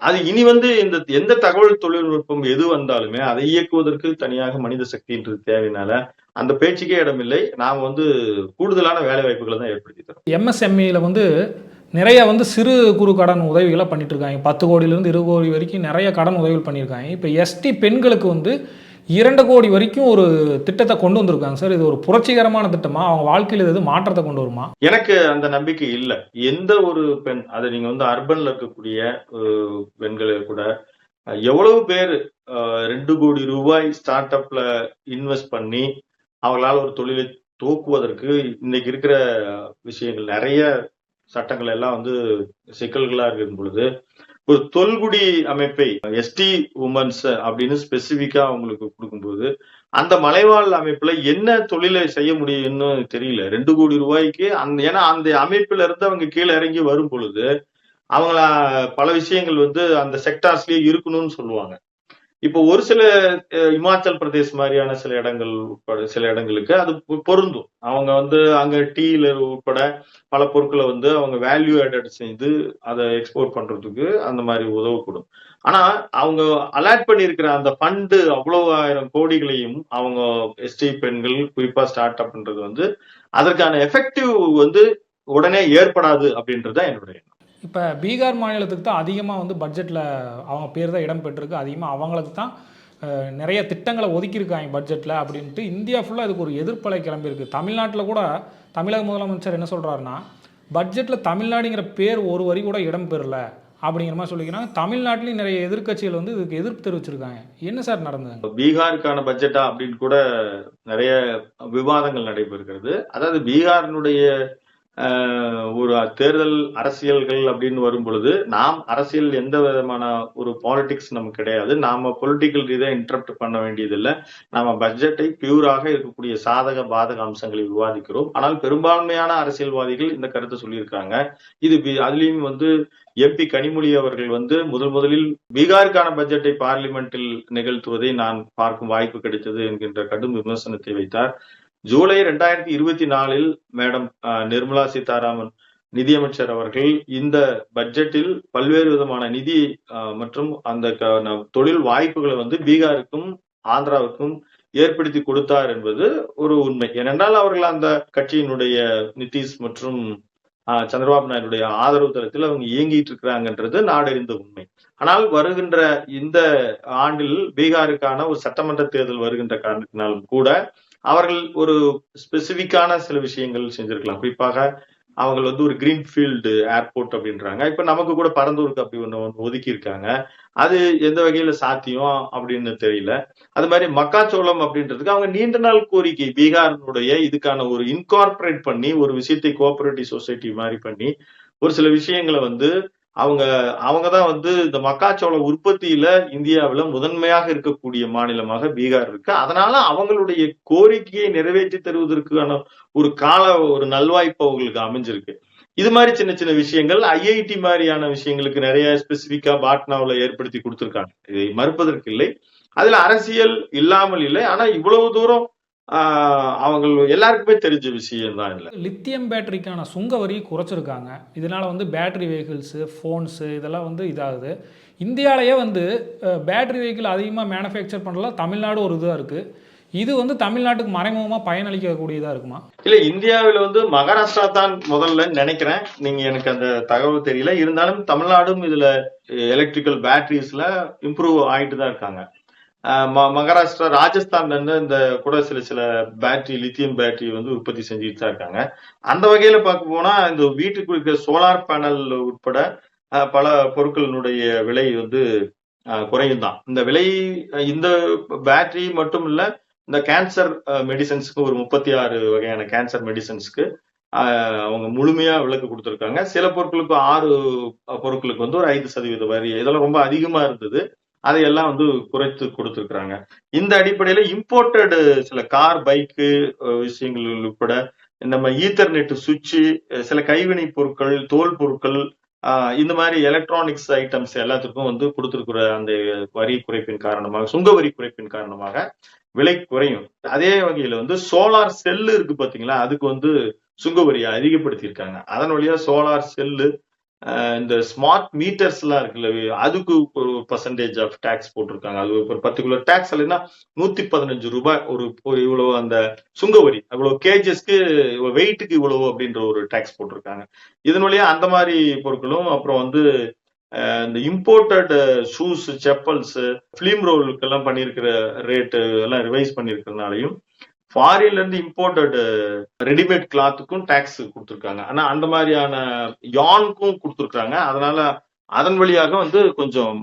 அது இனி வந்து இந்த எந்த தகவல் தொழில்நுட்பம் எது வந்தாலுமே அதை இயக்குவதற்கு தனியாக மனித சக்தின்றது தேவையினால அந்த பேச்சுக்கே இடமில்லை. நாம் வந்து கூடுதலான வேலை வாய்ப்புகளை தான் ஏற்படுத்தி தரோம்.
எம்எஸ்எம்இல வந்து நிறைய வந்து சிறு குறு கடன் உதவிகளை பண்ணிட்டு இருக்காங்க. பத்து கோடியிலேருந்து இருபது கோடி வரைக்கும் நிறைய கடன் உதவிகள் பண்ணியிருக்காங்க. இப்போ எஸ்டி பெண்களுக்கு வந்து இரண்டு கோடி வரைக்கும் ஒரு திட்டத்தை கொண்டு வந்திருக்காங்க சார். இது ஒரு புரட்சிகரமான திட்டமா? அவங்க வாழ்க்கையில் இது மாற்றத்தை கொண்டு வருமா?
எனக்கு அந்த நம்பிக்கை இல்லை. எந்த ஒரு பெண் அதை நீங்க வந்து அர்பன்ல இருக்கக்கூடிய பெண்களை கூட எவ்வளவு பேர் ரெண்டு கோடி ரூபாய் ஸ்டார்ட் அப்ல இன்வெஸ்ட் பண்ணி அவங்களால ஒரு தொழிலை தூக்குவதற்கு இன்னைக்கு இருக்கிற விஷயங்கள் நிறைய சட்டங்கள் எல்லாம் வந்து சிக்கல்களா இருக்கும் பொழுது ஒரு தொல்குடி அமைப்பை எஸ்டி உமன்ஸ் அப்படின்னு ஸ்பெசிபிக்கா அவங்களுக்கு கொடுக்கும்போது அந்த மலைவாழ் அமைப்புல என்ன தொழிலை செய்ய முடியும்னு தெரியல. ரெண்டு கோடி ரூபாய்க்கு அந்த ஏன்னா அந்த அமைப்புல இருந்து அவங்க கீழே இறங்கி வரும் பொழுது அவங்கள பல விஷயங்கள் வந்து அந்த செக்டார்ஸ்லயே இருக்கணும்னு சொல்லுவாங்க. இப்போ ஒரு சில இமாச்சல் பிரதேஷ் மாதிரியான சில இடங்கள் உட்பட சில இடங்களுக்கு அது பொ- பொருந்தும். அவங்க வந்து அங்க டீல உட்பட பல பொருட்களை வந்து அவங்க வேல்யூ ஆடட் செய்து அதை எக்ஸ்போர்ட் பண்றதுக்கு அந்த மாதிரி உதவக்கூடும். ஆனா அவங்க அலாட் பண்ணியிருக்கிற அந்த ஃபண்டு அவ்வளவு ஆயிரம் கோடிகளையும் அவங்க எஸ்டி பெண்கள் குறிப்பா ஸ்டார்ட் அப்ன்றது வந்து அதற்கான எஃபெக்டிவ் வந்து உடனே ஏற்படாது அப்படின்றது தான் என்னுடைய
இப்போ பீகார் மாநிலத்துக்கு தான் அதிகமாக வந்து பட்ஜெட்டில் அவங்க பேர் தான் இடம் பெற்றிருக்கு. அதிகமாக அவங்களுக்கு தான் நிறைய திட்டங்களை ஒதுக்கியிருக்காங்க பட்ஜெட்டில் அப்படின்ட்டு இந்தியா ஃபுல்லாக இதுக்கு ஒரு எதிர்ப்பலை கிளம்பியிருக்கு. தமிழ்நாட்டில் கூட தமிழக முதலமைச்சர் என்ன சொல்கிறாருன்னா பட்ஜெட்டில் தமிழ்நாடுங்கிற பேர் ஒரு வரி கூட இடம் பெறல அப்படிங்கிற மாதிரி சொல்லிக்கிறாங்க. தமிழ்நாட்டிலையும் நிறைய எதிர்க்கட்சிகள் வந்து இதுக்கு எதிர்ப்பு தெரிவிச்சிருக்காங்க. என்ன சார் நடந்தது?
பீகாருக்கான பட்ஜெட்டா அப்படின்னு கூட நிறைய விவாதங்கள் நடைபெறுகிறது. அதாவது பீகாரினுடைய ஒரு தேர்தல் அரசியல்கள் அப்படின்னு வரும் பொழுது நாம் அரசியல் எந்த விதமான ஒரு பாலிடிக்ஸ் நமக்கு கிடையாது. நாம பொலிட்டிக்கல் ரீதியாக இன்டரப்ட் பண்ண வேண்டியதில்லை. நாம பட்ஜெட்டை பியூராக இருக்கக்கூடிய சாதக பாதக அம்சங்களை விவாதிக்கிறோம். ஆனால் பெரும்பான்மையான அரசியல்வாதிகள் இந்த கருத்தை சொல்லியிருக்காங்க. இது அதுலேயும் வந்து எம்பி கனிமொழி அவர்கள் வந்து முதல் முதலில் பீகாருக்கான பட்ஜெட்டை பார்லிமெண்டில் நிகழ்த்துவதை நான் பார்க்கும் வாய்ப்பு கிடைத்தது என்கின்ற கடும் விமர்சனத்தை வைத்தார். ஜூலை ரெண்டாயிரத்தி இருபத்தி நாலில் மேடம் அஹ், நிர்மலா சீதாராமன் நிதியமைச்சர் அவர்கள் இந்த பட்ஜெட்டில் பல்வேறு விதமான நிதி அஹ், மற்றும் அந்த க- தொழில் வாய்ப்புகளை வந்து பீகாருக்கும் ஆந்திராவுக்கும் ஏற்படுத்தி கொடுத்தார் என்பது ஒரு உண்மை. ஏனென்றால் அவர்கள் அந்த கட்சியினுடைய நிதிஷ் மற்றும் சந்திரபாபு நாயுடைய ஆதரவு தளத்தில் அவங்க இயங்கிட்டு இருக்கிறாங்கன்றது நாடறிந்த உண்மை. ஆனால் வருகின்ற இந்த ஆண்டில் பீகாருக்கான ஒரு சட்டமன்ற தேர்தல் வருகின்ற காரணத்தினாலும் கூட அவர்கள் ஒரு ஸ்பெசிஃபிக்கான சில விஷயங்கள் செஞ்சிருக்கலாம். குறிப்பாக அவங்க வந்து ஒரு கிரீன்ஃபீல்டு ஏர்போர்ட் அப்படின்றாங்க. இப்போ நமக்கு கூட பரந்தூருக்கு அப்படி ஒன்று ஒன்று ஒதுக்கி இருக்காங்க அது எந்த வகையில் சாத்தியம் அப்படின்னு தெரியல. அது மாதிரி மக்காச்சோளம் அப்படின்றதுக்கு அவங்க நீண்ட நாள் கோரிக்கை. பீகாரினுடைய இதுக்கான ஒரு இன்கார்பரேட் பண்ணி ஒரு விஷயத்தை கோஆபரேட்டிவ் சொசைட்டி மாதிரி பண்ணி ஒரு சில விஷயங்களை வந்து அவங்க அவங்க தான் வந்து இந்த மக்காச்சோள உற்பத்தியில இந்தியாவில் முதன்மையாக இருக்கக்கூடிய மாநிலமாக பீகார் இருக்கு. அதனால அவங்களுடைய கோரிக்கையை நிறைவேற்றி தருவதற்கான ஒரு கால ஒரு நல்வாய்ப்பு அவங்களுக்கு அமைஞ்சிருக்கு. இது மாதிரி சின்ன சின்ன விஷயங்கள் ஐஐடி மாதிரியான விஷயங்களுக்கு நிறைய ஸ்பெசிபிக்கா பாட்னாவுல ஏற்படுத்தி கொடுத்துருக்காங்க. இதை மறுப்பதற்கு இல்லை அதுல அரசியல் இல்லாமல் இல்லை. ஆனா இவ்வளவு தூரம் அவங்க எல்லாருக்குமே தெரிஞ்ச விஷயம் தான் இல்லை
லித்தியம் பேட்டரிக்கான சுங்க வரி குறைச்சிருக்காங்க. இதனால வந்து பேட்டரி வெஹிக்கிள்ஸு ஃபோன்ஸு இதெல்லாம் வந்து இதாகுது. இந்தியாவிலேயே வந்து பேட்டரி வெஹிக்கிள் அதிகமாக மேனுஃபேக்சர் பண்ணலாம் தமிழ்நாடு ஒரு இதாக இருக்குது இது வந்து தமிழ்நாட்டுக்கு மறைமுகமாக பயனளிக்கக்கூடியதாக இருக்குமா?
இல்ல இந்தியாவில வந்து மகாராஷ்டிரா தான் முதல்ல நினைக்கிறேன். நீங்க எனக்கு அந்த தகவல் தெரியல. இருந்தாலும் தமிழ்நாடும் இதுல எலக்ட்ரிக்கல் பேட்டரிஸ்ல இம்ப்ரூவ் ஆயிட்டு தான் இருக்காங்க. மகாராஷ்டிரா ராஜஸ்தான்ல இருந்து இந்த கூட சில சில பேட்டரி லித்தியம் பேட்டரி வந்து உற்பத்தி செஞ்சுட்டு தான் இருக்காங்க. அந்த வகையில பார்க்க போனா இந்த வீட்டுக்கு இருக்கிற சோலார் பேனல் உட்பட பல பொருட்களினுடைய விலை வந்து குறையும் தான். இந்த விலை இந்த பேட்டரி மட்டும் இல்ல இந்த கேன்சர் மெடிசன்ஸ்க்கு ஒரு முப்பத்தி ஆறு வகையான கேன்சர் மெடிசன்ஸ்க்கு அவங்க முழுமையா விளக்கு கொடுத்துருக்காங்க. சில பொருட்களுக்கு ஆறு பொருட்களுக்கு வந்து ஒரு ஐந்து சதவீத வரி. இதெல்லாம் ரொம்ப அதிகமா இருந்தது. அதையெல்லாம் வந்து குறைத்து கொடுத்துருக்குறாங்க. இந்த அடிப்படையில இம்போர்ட்டடு சில கார் பைக்கு விஷயங்கள் உட்பட நம்ம ஈத்தர்நெட் சுவிட்சு சில கைவினை பொருட்கள் தோல் பொருட்கள் இந்த மாதிரி எலக்ட்ரானிக்ஸ் ஐட்டம்ஸ் எல்லாத்துக்கும் வந்து கொடுத்துருக்குற அந்த வரி குறைப்பின் காரணமாக சுங்க வரி குறைப்பின் காரணமாக விலை குறையும். அதே வகையில வந்து சோலார் செல்லு இருக்கு பாத்தீங்களா? அதுக்கு வந்து சுங்க வரியை அதிகப்படுத்தியிருக்காங்க. அதன் வழியா சோலார் செல்லு இந்த ஸ்மார்ட் மீட்டர்ஸ் எல்லாம் இருக்குல்ல அதுக்கு ஒரு பர்சன்டேஜ் ஆஃப் டேக்ஸ் போட்டிருக்காங்க. அது ஒரு பர்டிகுலர் டேக்ஸ் இல்லைன்னா நூத்தி பதினஞ்சு ரூபாய் ஒரு ஒரு இவ்வளவு அந்த சுங்க வரி இவ்வளவு கேஜஸ்க்கு வெயிட்டுக்கு இவ்வளவு அப்படின்ற ஒரு டேக்ஸ் போட்டிருக்காங்க. இதன் வழியா அந்த மாதிரி பொருட்களும் அப்புறம் வந்து இந்த இம்போர்ட்டட் ஷூஸ் செப்பல்ஸ் ஃபிலிம் ரோலுக்கெல்லாம் பண்ணியிருக்கிற ரேட்டு எல்லாம் ரிவைஸ் பண்ணியிருக்கிறதுனாலையும் ஃபாரின்ல இருந்து இம்போர்ட்டட் ரெடிமேட் கிளாத்துக்கும் டேக்ஸ் கொடுத்துருக்காங்க. ஆனா அந்த மாதிரியான யானுக்கும் கொடுத்துருக்காங்க. அதனால அதன் வழியாக வந்து கொஞ்சம்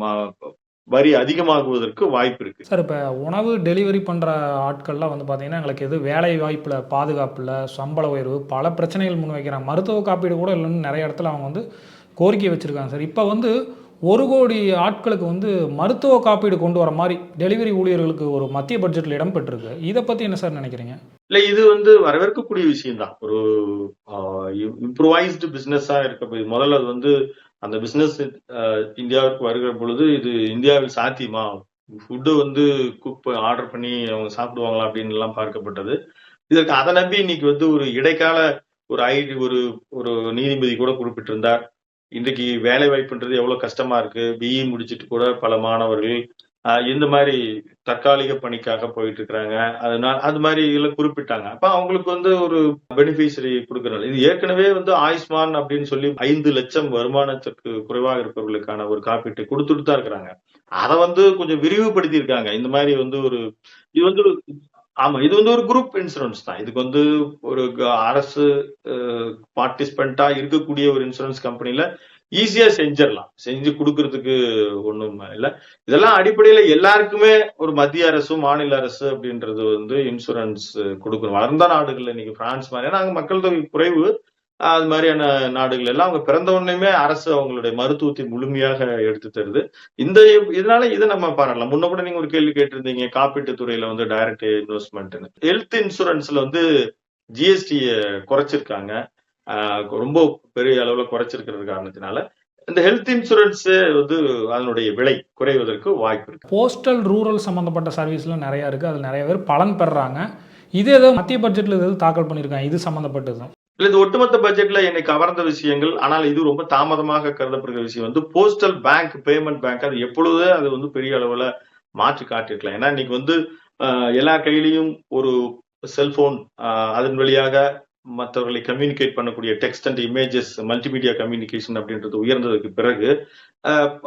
வரி அதிகமாகுவதற்கு வாய்ப்பு இருக்கு.
சார் இப்போ உணவு டெலிவரி பண்ணுற ஆட்கள்லாம் வந்து பார்த்தீங்கன்னா எங்களுக்கு எது வேலை வாய்ப்பில் பாதுகாப்பில் சம்பள உயர்வு பல பிரச்சனைகள் முன்வைக்கிறாங்க. மருத்துவ காப்பீடு கூட இல்லைன்னு நிறைய இடத்துல அவங்க வந்து கோரிக்கை வச்சுருக்காங்க சார். இப்போ வந்து ஒரு கோடி ஆட்களுக்கு வந்து மருத்துவ காப்பீடு கொண்டு வர மாதிரி டெலிவரி ஊழியர்களுக்கு ஒரு மத்திய பட்ஜெட்டில் இடம் பெற்றிருக்கு இதை பற்றி என்ன சார் நினைக்கிறீங்க?
இல்ல இது வந்து வரவேற்கக்கூடிய விஷயம் தான். ஒரு இம்ப்ரூவைஸ்டு பிசினஸா இருக்க முதல்ல அது வந்து அந்த பிசினஸ் இந்தியாவுக்கு வருகிற பொழுது இது இந்தியாவில் சாத்தியமா? ஃபுட்டு வந்து குக் ஆர்டர் பண்ணி அவங்க சாப்பிடுவாங்களா அப்படின்னு எல்லாம் பார்க்கப்பட்டது. இதற்கு அதை நம்பி இன்னைக்கு வந்து ஒரு இடைக்கால ஒரு ஐடி ஒரு ஒரு நீதிபதி கூட குறிப்பிட்டிருந்தார். இன்றைக்கு வேலை வாய்ப்புன்றது எவ்வளவு கஷ்டமா இருக்கு? பிஇ முடிச்சிட்டு கூட பல மாணவர்கள் ஆஹ் இந்த மாதிரி தற்காலிக பணிக்காக போயிட்டு இருக்கிறாங்க. அதனால அது மாதிரி இதுல குறிப்பிட்டாங்க. அப்ப அவங்களுக்கு வந்து ஒரு பெனிஃபிஷரி கொடுக்கறது இது ஏற்கனவே வந்து ஆயுஷ்மான் அப்படின்னு சொல்லி ஐந்து லட்சம் வருமானத்துக்கு குறைவாக இருப்பவர்களுக்கான ஒரு காப்பீட்டை கொடுத்துட்டு தான் இருக்கிறாங்க. அதை வந்து கொஞ்சம் விரிவுபடுத்தி இருக்காங்க இந்த மாதிரி வந்து ஒரு இது வந்து ஒரு ஆமா இது வந்து ஒரு குரூப் இன்சூரன்ஸ் தான். இதுக்கு வந்து ஒரு க- அரசு பார்ட்டிசிபெண்டா இருக்கக்கூடிய ஒரு இன்சூரன்ஸ் கம்பெனில ஈஸியா செஞ்சிடலாம். செஞ்சு கொடுக்கறதுக்கு ஒண்ணும் இல்ல. இதெல்லாம் அடிப்படையில எல்லாருக்குமே ஒரு மத்திய அரசு மாநில அரசு அப்படின்றது வந்து இன்சூரன்ஸ் கொடுக்கணும். வளர்ந்த நாடுகள்ல இன்னைக்கு பிரான்ஸ் மாதிரி. ஏன்னா அங்க மக்கள் தொகை குறைவு. அது மாதிரியான நாடுகள் எல்லாம் அவங்க பிறந்த உடனேமே அரசு அவங்களுடைய மருத்துவத்தை முழுமையாக எடுத்து தருது. இந்த இதனால இதை நம்ம பாராட்டலாம். முன்ன கூட நீங்க ஒரு கேள்வி கேட்டிருந்தீங்க காப்பீட்டு துறையில வந்து டைரக்ட் இன்வெஸ்ட்மெண்ட்னு ஹெல்த் இன்சூரன்ஸ்ல வந்து ஜிஎஸ்டிய குறைச்சிருக்காங்க. ஆஹ் ரொம்ப பெரிய அளவுல குறைச்சிருக்கிறது காரணத்தினால. இந்த ஹெல்த் இன்சூரன்ஸ் வந்து அதனுடைய விலை குறைவதற்கு வாய்ப்பு இருக்கு.
போஸ்டல் ரூரல் சம்மந்தப்பட்ட சர்வீஸ்லாம் நிறையா இருக்குது அதில் நிறைய பேர் பலன் பெறுறாங்க இது ஏதோ மத்திய பட்ஜெட்டில் எதாவது தாக்கல் பண்ணியிருக்காங்க இது சம்மந்தப்பட்டது
இல்ல இந்த ஒட்டுமொத்த பட்ஜெட்ல என்னை கவர்ந்த விஷயங்கள். ஆனால் இது ரொம்ப தாமதமாக கருதப்படுகிற விஷயம். வந்து போஸ்டல் பேங்க் பேமெண்ட் பேங்க் அது எப்பொழுதே அது வந்து பெரிய அளவுல மாற்றி காட்டிருக்கலாம் ஏன்னா இன்னைக்கு வந்து எல்லா கையிலையும் ஒரு செல்போன் அதன் வழியாக மற்றவர்களை கம்யூனிகேட் பண்ணக்கூடிய text and images multimedia communication அப்படின்றது உயர்ந்ததுக்கு பிறகு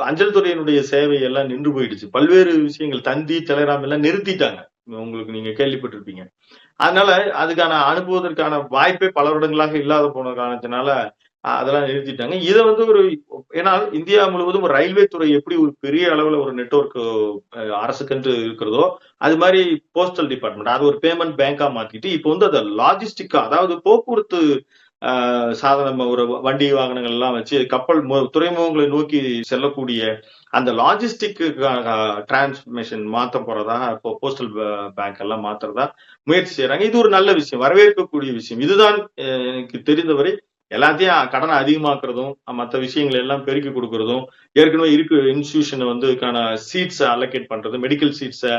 அஞ்சல் துறையினுடைய சேவை எல்லாம் நின்று போயிடுச்சு. பல்வேறு விஷயங்கள் தந்தி டெலகிராம் எல்லாம் நிறுத்திட்டாங்க. உங்களுக்கு நீங்க கேள்விப்பட்டிருப்பீங்க. அதனால அதுக்கான அனுப்புவதற்கான வாய்ப்பே பல வருடங்களாக இல்லாத போன காரணத்தினால அதெல்லாம் நிறுத்திட்டாங்க. இதை வந்து ஒரு ஏன்னா இந்தியா முழுவதும் ரயில்வே துறை எப்படி ஒரு பெரிய அளவுல ஒரு நெட்ஒர்க் அரசுக்கென்று இருக்கிறதோ அது மாதிரி போஸ்டல் டிபார்ட்மெண்ட் அது ஒரு பேமெண்ட் பேங்கா மாத்திட்டு இப்போ வந்து அதை லாஜிஸ்டிக்கா அதாவது போக்குவரத்து ஆஹ், சாதனம் ஒரு வண்டி வாகனங்கள் எல்லாம் வச்சு கப்பல் மு- துறைமுகங்களை நோக்கி செல்லக்கூடிய அந்த லாஜிஸ்டிக்கு டிரான்ஸ்மிஷன் மாத்த போறதா இப்போ போஸ்டல் பேங்க் எல்லாம் மாத்துறதா முயற்சி செய்யறாங்க இது ஒரு நல்ல விஷயம் வரவேற்கக்கூடிய விஷயம். இதுதான் எனக்கு தெரிந்தவரை எல்லாத்தையும் கடனை அதிகமாக்குறதும் மற்ற விஷயங்களை எல்லாம் பெருக்கி கொடுக்கறதும் ஏற்கனவே இருக்கு இன்ஸ்டியூஷனை வந்து சீட்ஸை அலோகேட் பண்றது மெடிக்கல் சீட்ஸை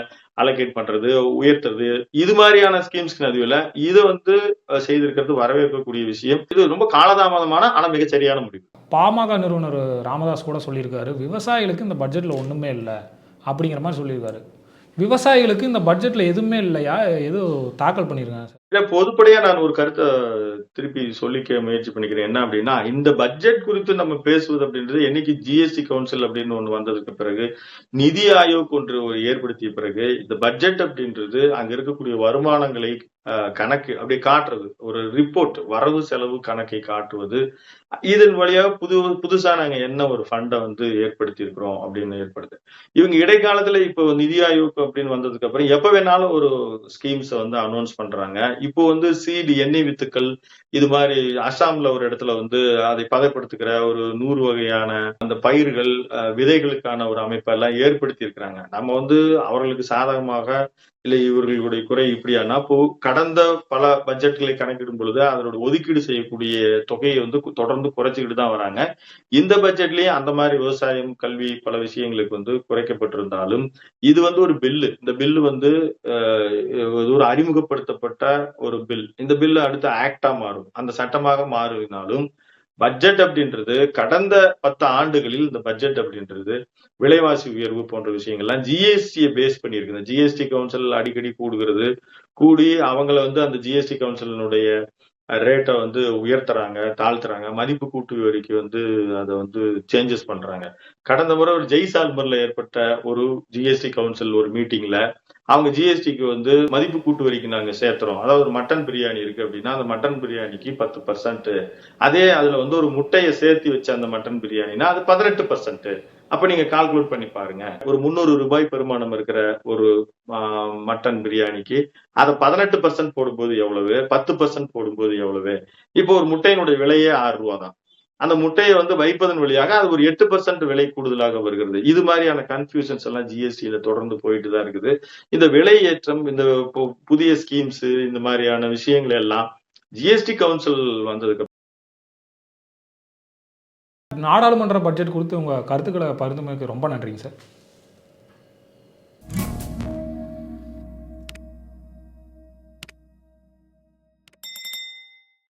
அலோகேட் பண்றது உயர்த்துறது இது மாதிரியான ஸ்கீம்ஸ்க்கு நடுவில் இதை வந்து செய்திருக்கிறது வரவேற்கக்கூடிய விஷயம். இது ரொம்ப காலதாமதமான ஆனா மிகச்சரியான முடிவு.
பாமக நிறுவனர் ராமதாஸ் கூட சொல்லியிருக்காரு விவசாயிகளுக்கு இந்த பட்ஜெட்டில் ஒன்றுமே இல்லை அப்படிங்கிற மாதிரி சொல்லியிருக்காரு. விவசாயிகளுக்கு இந்த பட்ஜெட்டில் எதுவுமே இல்லையா? எதுவும் தாக்கல் பண்ணியிருக்காங்க சார்.
இல்ல பொதுப்படையா நான் ஒரு கருத்தை திருப்பி சொல்லிக்க முயற்சி பண்ணிக்கிறேன். என்ன அப்படின்னா இந்த பட்ஜெட் குறித்து நம்ம பேசுவது அப்படின்றது என்னைக்கு ஜிஎஸ்டி கவுன்சில் அப்படின்னு ஒன்று வந்ததுக்கு பிறகு நிதி ஆயோக் ஒன்று ஏற்படுத்திய பிறகு இந்த பட்ஜெட் அப்படின்றது அங்க இருக்கக்கூடிய வருமானங்களை கணக்கு அப்படியே காட்டுறது. ஒரு ரிப்போர்ட் வரவு செலவு கணக்கை காட்டுவது. இதன் வழியாக புது புதுசா நாங்க என்ன ஒரு ஃபண்டை வந்து ஏற்படுத்தி இருக்கிறோம் அப்படின்னு ஏற்படுது. இவங்க இடைக்காலத்துல இப்போ நிதி ஆயோக் அப்படின்னு வந்ததுக்கு அப்புறம் எப்ப வேணாலும் ஒரு ஸ்கீம்ஸை வந்து அனௌன்ஸ் பண்றாங்க. இப்போ வந்து சீடு எண்ணெய் வித்துக்கள் இது மாதிரி அசாம்ல ஒரு இடத்துல வந்து அதை பதப்படுத்துகிற ஒரு நூறு வகையான அந்த பயிர்கள் அஹ், விதைகளுக்கான ஒரு அமைப்பெல்லாம் ஏற்படுத்தி இருக்கிறாங்க நம்ம வந்து அவர்களுக்கு சாதகமாக இல்லை இவர்களுடைய குறை இப்படியானா இப்போ கடந்த பல பட்ஜெட்களை கணக்கிடும் பொழுது அதனோட ஒதுக்கீடு செய்யக்கூடிய தொகையை வந்து தொடர்ந்து குறைச்சிக்கிட்டு தான் வராங்க. இந்த பட்ஜெட்லயும் அந்த மாதிரி விவசாயம் கல்வி பல விஷயங்களுக்கு வந்து குறைக்கப்பட்டிருந்தாலும் இது வந்து ஒரு பில்லு. இந்த பில்லு வந்து ஒரு அறிமுகப்படுத்தப்பட்ட ஒரு பில். இந்த பில்லு அடுத்து ஆக்டா மாறும். அந்த சட்டமாக மாறினாலும் பட்ஜெட் அப்படின்றது கடந்த பத்து ஆண்டுகளில் இந்த பட்ஜெட் அப்படின்றது விலைவாசி உயர்வு போன்ற விஷயங்கள்லாம் ஜிஎஸ்டியை பேஸ் பண்ணியிருக்கு. ஜிஎஸ்டி கவுன்சில் அடிக்கடி கூடுகிறது. கூடி அவங்கள வந்து அந்த ஜிஎஸ்டி கவுன்சிலினுடைய ரேட்டை வந்து உயர்த்துறாங்க தாழ்த்துறாங்க. மதிப்பு கூட்டு வரிக்கு வந்து அதை வந்து சேஞ்சஸ் பண்றாங்க. கடந்த முறை ஒரு ஜெய்சால்மர்ல ஏற்பட்ட ஒரு ஜிஎஸ்டி கவுன்சில் ஒரு மீட்டிங்ல அவங்க ஜிஎஸ்டிக்கு வந்து மதிப்பு கூட்டு வரிக்கு நாங்கள் சேர்த்துறோம். அதாவது ஒரு மட்டன் பிரியாணி இருக்கு அப்படின்னா அந்த மட்டன் பிரியாணிக்கு பத்து பர்சன்ட் அதே அதுல வந்து ஒரு முட்டையை சேர்த்து வச்ச அந்த மட்டன் பிரியாணினா அது பதினெட்டு பர்சன்ட் அப்ப நீங்க கால்குலேட் பண்ணி பாருங்க. ஒரு முந்நூறு ரூபாய் பெருமானம் இருக்கிற ஒரு மட்டன் பிரியாணிக்கு அதை பதினெட்டு பர்சன்ட் போடும்போது எவ்வளவு? பத்து பர்சன்ட் போடும்போது எவ்வளவு? இப்போ ஒரு முட்டையினுடைய விலையே ஆறு ரூபா தான் அந்த முட்டையை வந்து வைப்பதன் வழியாக அது ஒரு எட்டு பர்சன்ட் விலை கூடுதலாக வருகிறது. இது மாதிரியான கன்ஃபியூஷன்ஸ் எல்லாம் ஜிஎஸ்டியில தொடர்ந்து போயிட்டு தான் இருக்குது. இந்த விலை ஏற்றம் இந்த பு- புதிய ஸ்கீம்ஸ் இந்த மாதிரியான விஷயங்கள் எல்லாம் ஜிஎஸ்டி கவுன்சில் வந்ததுக்கு
நாடாளுமன்ற பட்ஜெட் குறித்து உங்கள் கருத்துக்களை பரிந்துரைக்கு ரொம்ப நன்றிங்க சார்